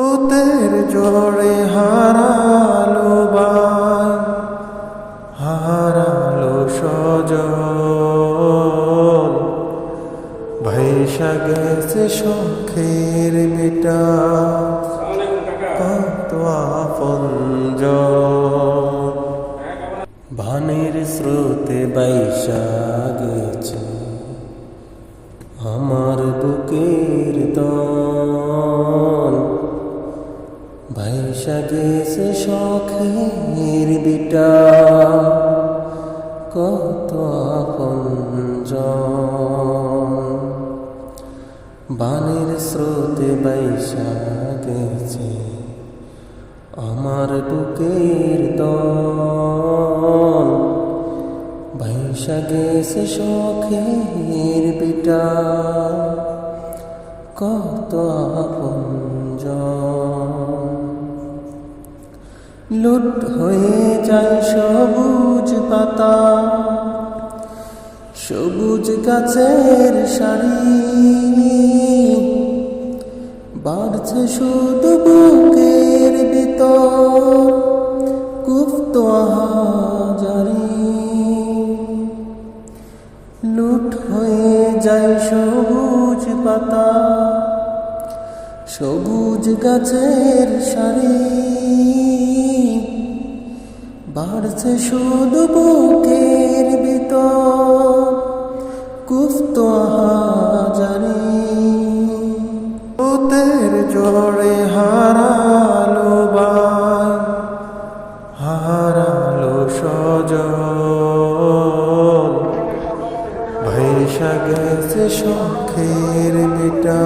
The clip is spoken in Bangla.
তোদের জোরে হারালো বাই হারালো সজল। ভাইসা গেছে শখের বেটা কত আপন ভানের স্রোতে বাইসা ভাইসা গেছে শখের বিটা কত আপন বানের স্রোতে বাইসা গেছে আমার বুকের ভাইসা গেছে শখের বিটা কত আপন লুট হয়ে যায় সবুজ পাতা সবুজ গাছের সারি। বাড়ছে শুধু বুকের ভিতর যায় সবুজ পাতা, সবুজ গাছের সারি। বাড়ছে শুধু বুকের ভিতর গুপ্ত আহাজারি। ওদের জোরে হারা সুখের মেটা